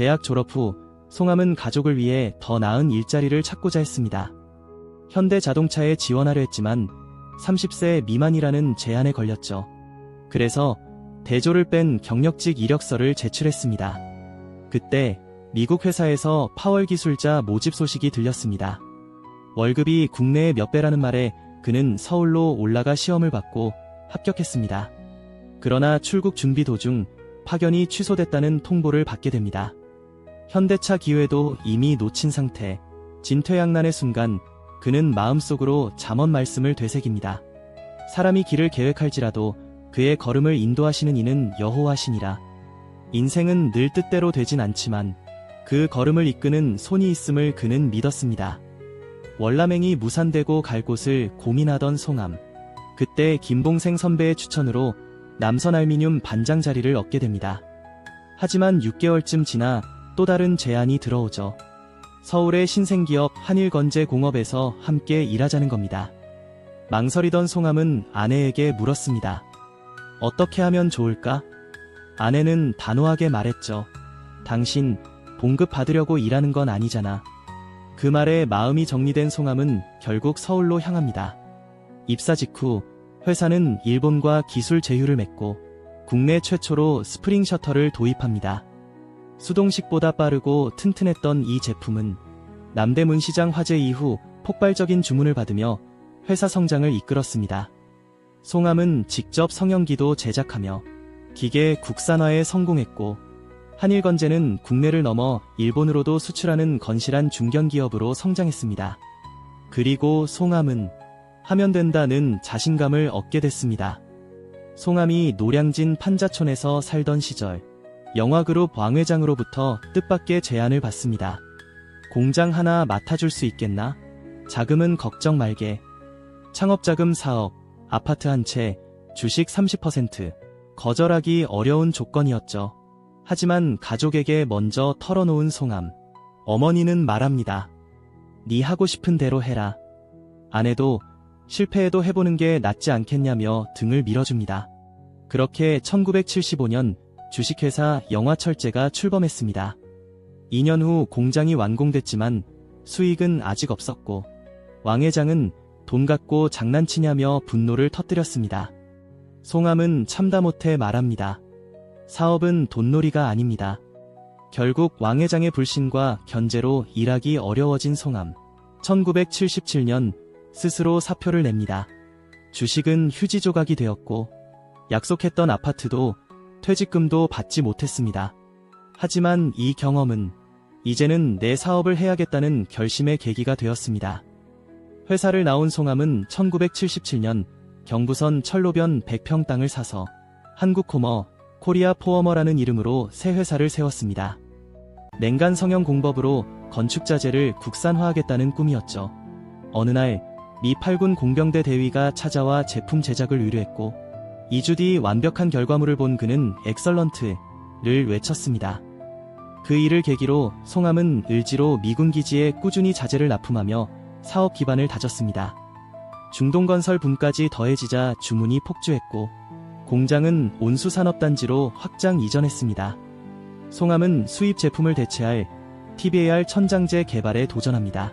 대학 졸업 후 송함은 가족을 위해 더 나은 일자리를 찾고자 했습니다. 현대 자동차에 지원하려 했지만 30세 미만이라는 제한에 걸렸죠. 그래서 대조를 뺀 경력직 이력서를 제출했습니다. 그때 미국 회사에서 파월 기술자 모집 소식이 들렸습니다. 월급이 국내의 몇 배라는 말에 그는 서울로 올라가 시험을 받고 합격했습니다. 그러나 출국 준비 도중 파견이 취소됐다는 통보를 받게 됩니다. 현대차 기회도 이미 놓친 상태, 진퇴양난의 순간 그는 마음속으로 잠언 말씀을 되새깁니다. 사람이 길을 계획할지라도 그의 걸음을 인도하시는 이는 여호와시니라. 인생은 늘 뜻대로 되진 않지만 그 걸음을 이끄는 손이 있음을 그는 믿었습니다. 월남행이 무산되고 갈 곳을 고민하던 송암. 그때 김봉생 선배의 추천으로 남선 알미늄 반장 자리를 얻게 됩니다. 하지만 6개월쯤 지나 또 다른 제안이 들어오죠. 서울의 신생기업 한일건재공업에서 함께 일하자는 겁니다. 망설이던 송암은 아내에게 물었습니다. 어떻게 하면 좋을까? 아내는 단호하게 말했죠. 당신 봉급 받으려고 일하는 건 아니잖아. 그 말에 마음이 정리된 송암은 결국 서울로 향합니다. 입사 직후 회사는 일본과 기술 제휴를 맺고 국내 최초로 스프링 셔터를 도입합니다. 수동식보다 빠르고 튼튼했던 이 제품은 남대문 시장 화재 이후 폭발적인 주문을 받으며 회사 성장을 이끌었습니다. 송암은 직접 성형기도 제작하며 기계 국산화에 성공했고 한일건재는 국내를 넘어 일본으로도 수출하는 건실한 중견기업으로 성장했습니다. 그리고 송암은 하면 된다는 자신감을 얻게 됐습니다. 송암이 노량진 판자촌에서 살던 시절 영화그룹 왕 회장으로부터 뜻밖의 제안을 받습니다. 공장 하나 맡아줄 수 있겠나? 자금은 걱정 말게. 창업자금 4억, 아파트 한 채, 주식 30%. 거절하기 어려운 조건이었죠. 하지만 가족에게 먼저 털어놓은 송암. 어머니는 말합니다. 네 하고 싶은 대로 해라. 아내도 실패해도 해보는 게 낫지 않겠냐며 등을 밀어줍니다. 그렇게 1975년 주식회사 영화철제가 출범했습니다. 2년 후 공장이 완공됐지만 수익은 아직 없었고 왕 회장은 돈 갖고 장난치냐며 분노를 터뜨렸습니다. 송암은 참다 못해 말합니다. 사업은 돈놀이가 아닙니다. 결국 왕 회장의 불신과 견제로 일하기 어려워진 송암. 1977년 스스로 사표를 냅니다. 주식은 휴지 조각이 되었고 약속했던 아파트도 퇴직금도 받지 못했습니다. 하지만 이 경험은 이제는 내 사업을 해야겠다는 결심의 계기가 되었습니다. 회사를 나온 송암은 1977년 경부선 철로변 100평 땅을 사서 한국코머, 코리아 포어머라는 이름으로 새 회사를 세웠습니다. 냉간 성형 공법으로 건축자재를 국산화하겠다는 꿈이었죠. 어느 날 미 8군 공병대 대위가 찾아와 제품 제작을 의뢰했고 2주 뒤 완벽한 결과물을 본 그는 엑설런트를 외쳤습니다. 그 일을 계기로 송암은 을지로 미군 기지에 꾸준히 자재를 납품하며 사업 기반을 다졌습니다. 중동건설 붐까지 더해지자 주문이 폭주했고 공장은 온수산업단지로 확장 이전했습니다. 송암은 수입 제품을 대체할 TBAR 천장제 개발에 도전합니다.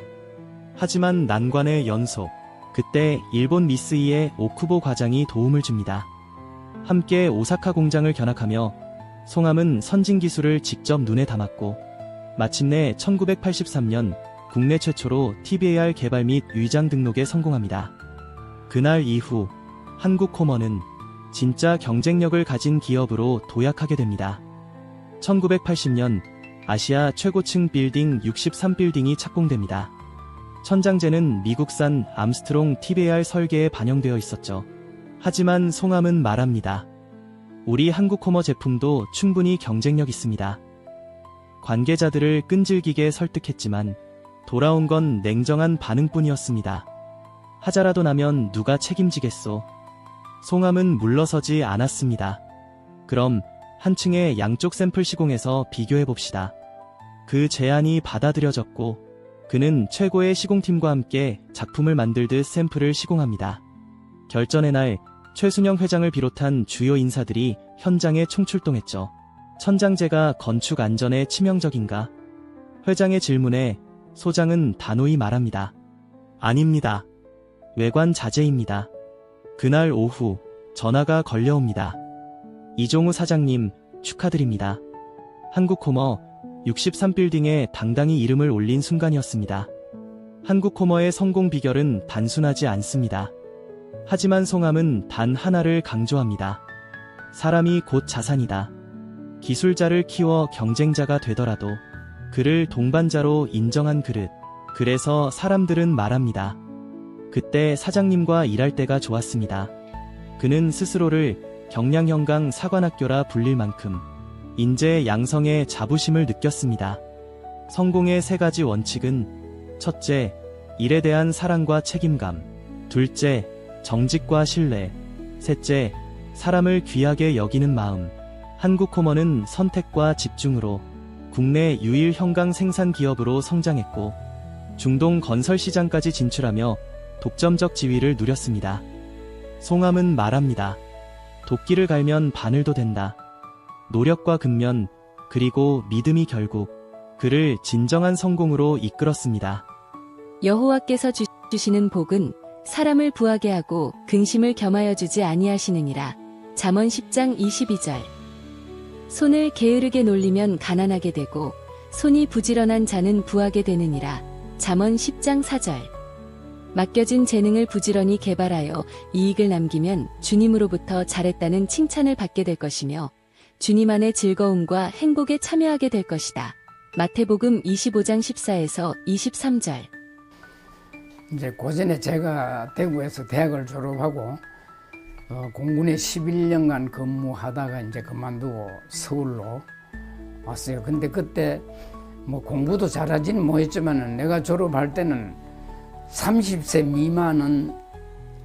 하지만 난관의 연속. 그때 일본 미스이의 오쿠보 과장이 도움을 줍니다. 함께 오사카 공장을 견학하며 송암은 선진 기술을 직접 눈에 담았고 마침내 1983년 국내 최초로 TBAR 개발 및 위장 등록에 성공합니다. 그날 이후 한국 코머는 진짜 경쟁력을 가진 기업으로 도약하게 됩니다. 1980년 아시아 최고층 빌딩 63빌딩이 착공됩니다. 천장재는 미국산 암스트롱 TBAR 설계에 반영되어 있었죠. 하지만 송암은 말합니다. 우리 한국 코머 제품도 충분히 경쟁력 있습니다. 관계자들을 끈질기게 설득했지만 돌아온 건 냉정한 반응뿐이었습니다. 하자라도 나면 누가 책임지겠소? 송암은 물러서지 않았습니다. 그럼 한층의 양쪽 샘플 시공에서 비교해 봅시다. 그 제안이 받아들여졌고 그는 최고의 시공팀과 함께 작품을 만들듯 샘플을 시공합니다. 결전의 날 최순영 회장을 비롯한 주요 인사들이 현장에 총출동했죠. 천장재가 건축 안전에 치명적인가? 회장의 질문에 소장은 단호히 말합니다. 아닙니다. 외관 자재입니다. 그날 오후 전화가 걸려옵니다. 이종우 사장님 축하드립니다. 한국호머 63빌딩에 당당히 이름을 올린 순간이었습니다. 한국호머의 성공 비결은 단순하지 않습니다. 하지만 송함은 단 하나를 강조합니다. 사람이 곧 자산이다. 기술자를 키워 경쟁자가 되더라도 그를 동반자로 인정한 그릇. 그래서 사람들은 말합니다. 그때 사장님과 일할 때가 좋았습니다. 그는 스스로를 경량형강 사관학교라 불릴 만큼 인재 양성의 자부심을 느꼈습니다. 성공의 세 가지 원칙은 첫째, 일에 대한 사랑과 책임감. 둘째, 정직과 신뢰. 셋째, 사람을 귀하게 여기는 마음. 한국호머는 선택과 집중으로 국내 유일 형강 생산 기업으로 성장했고 중동 건설 시장까지 진출하며 독점적 지위를 누렸습니다. 송함은 말합니다. 도끼를 갈면 바늘도 된다. 노력과 근면, 그리고 믿음이 결국 그를 진정한 성공으로 이끌었습니다. 여호와께서 주- 주시는 복은 사람을 부하게 하고 근심을 겸하여 주지 아니하시느니라. 잠언 10장 22절. 손을 게으르게 놀리면 가난하게 되고 손이 부지런한 자는 부하게 되느니라. 잠언 10장 4절. 맡겨진 재능을 부지런히 개발하여 이익을 남기면 주님으로부터 잘했다는 칭찬을 받게 될 것이며 주님 안의 즐거움과 행복에 참여하게 될 것이다. 마태복음 25장 14에서 23절. 이제 고전에 제가 대구에서 대학을 졸업하고 어, 공군에 11년간 근무하다가 이제 그만두고 서울로 왔어요. 근데 그때 뭐 공부도 잘하지는 못했지만은 내가 졸업할 때는 30세 미만은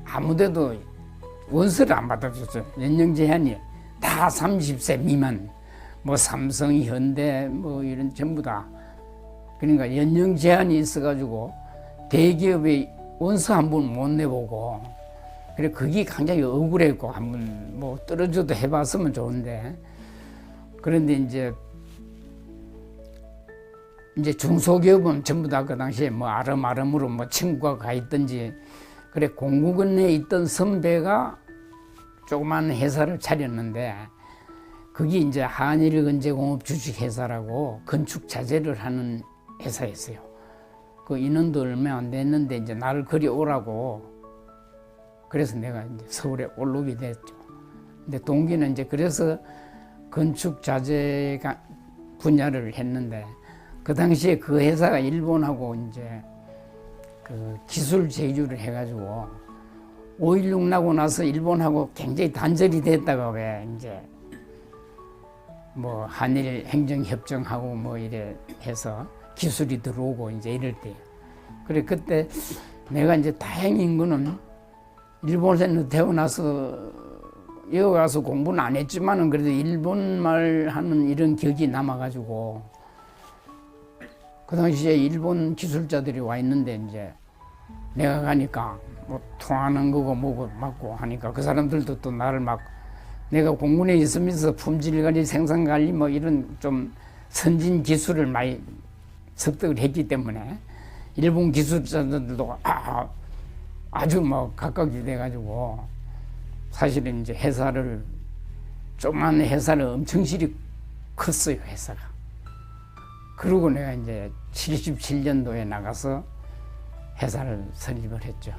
아무데도 원서를 안 받아줬어요. 연령 제한이 다 30세 미만. 뭐 삼성, 현대 뭐 이런 전부 다. 그러니까 연령 제한이 있어가지고 대기업에 원서 한 번 못 내보고 그래 그게 굉장히 억울했고 한번 뭐 떨어져도 해봤으면 좋은데 그런데 이제 이제 중소기업은 전부 다 그 당시에 뭐 아름아름으로 뭐 친구가 가 있든지 그래 공국원에 있던 선배가 조그만 회사를 차렸는데 그게 이제 한일건재공업 주식회사라고 건축 자재를 하는 회사였어요. 그 인원도 얼마 안 됐는데 이제 나를 그리 오라고 그래서 내가 이제 서울에 올라오게 됐죠. 근데 동기는 이제 그래서 건축 자재 분야를 했는데 그 당시에 그 회사가 일본하고 이제 그 기술 제휴를 해가지고 5.16 나고 나서 일본하고 굉장히 단절이 됐다가 왜 이제 뭐 한일 행정협정하고 뭐 이래 해서 기술이 들어오고 이제 이럴 때. 그래, 그때 내가 이제 다행인 거는 일본에서 태어나서 여기 가서 공부는 안 했지만은 그래도 일본말 하는 이런 기억이 남아가지고 그 당시에 일본 기술자들이 와 있는데 이제 내가 가니까 뭐 통하는 거고 뭐고 맞고 하니까 그 사람들도 또 나를 막 내가 공군에 있으면서 품질 관리, 생산 관리 뭐 이런 좀 선진 기술을 많이 습득을 했기 때문에 일본 기술자들도 아, 아주 뭐 가깝게 돼가지고 사실은 이제 회사를 조그만 회사를 엄청 실이 컸어요 회사가. 그러고 내가 이제 77년도에 나가서 회사를 설립을 했죠.